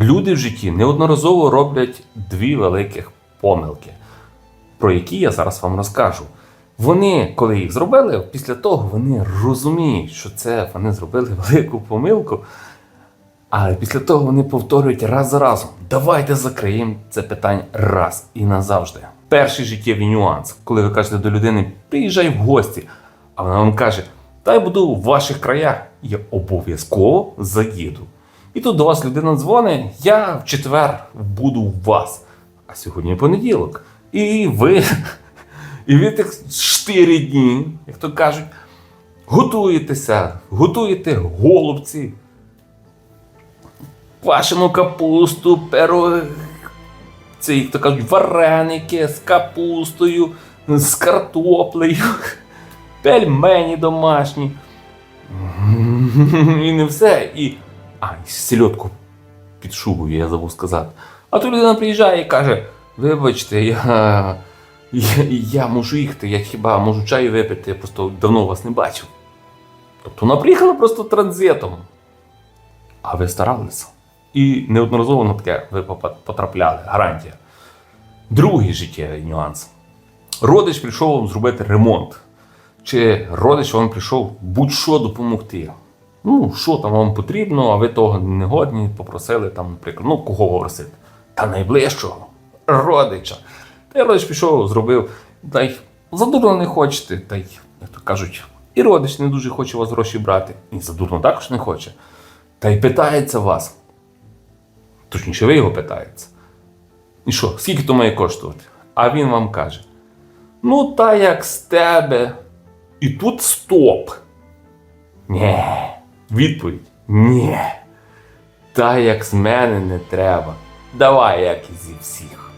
Люди в житті неодноразово роблять дві великих помилки, про які я зараз вам розкажу. Вони, коли їх зробили, після того вони розуміють, що це вони зробили велику помилку. Але після того вони повторюють раз за разом. Давайте закриємо це питання раз і назавжди. Перший життєвий нюанс, коли ви кажете до людини, приїжджай в гості, а вона вам каже, та я буду в ваших краях, я обов'язково заїду. І тут до вас людина дзвонить, я в четвер буду у вас. А сьогодні понеділок. І ви, і ви тих 4 дні, як то кажуть, готуєтеся, готуєте голубці, квашену капусту, перо, як то кажуть, вареники з капустою, з картоплею, пельмені домашні. І не все. І. А, сільотку під шубою, я забув сказати. А тут людина приїжджає і каже: вибачте, я, я, я можу їхати, я хіба можу чаю випити, я просто давно вас не бачив. Тобто вона приїхала просто транзитом. А ви старалися. І неодноразово на таке ви потрапляли, гарантія. Другий життєвий нюанс. Родич прийшов вам зробити ремонт. Чи родич вам прийшов будь-що допомогти. Ну, що там вам потрібно, а ви того не годні, попросили там, наприклад, ну кого просити? Та найближчого родича. Та й родич пішов, зробив, та й задурно не хочете, та й, як то кажуть, і родич не дуже хоче у вас гроші брати, і задурно також не хоче. Та й питається вас. Точніше, ви його питаєте. І що, скільки то має коштувати? А він вам каже: Ну, та як з тебе. І тут стоп. Ні. Відповідь ні. Та як з мене не треба. Давай як і зі всіх.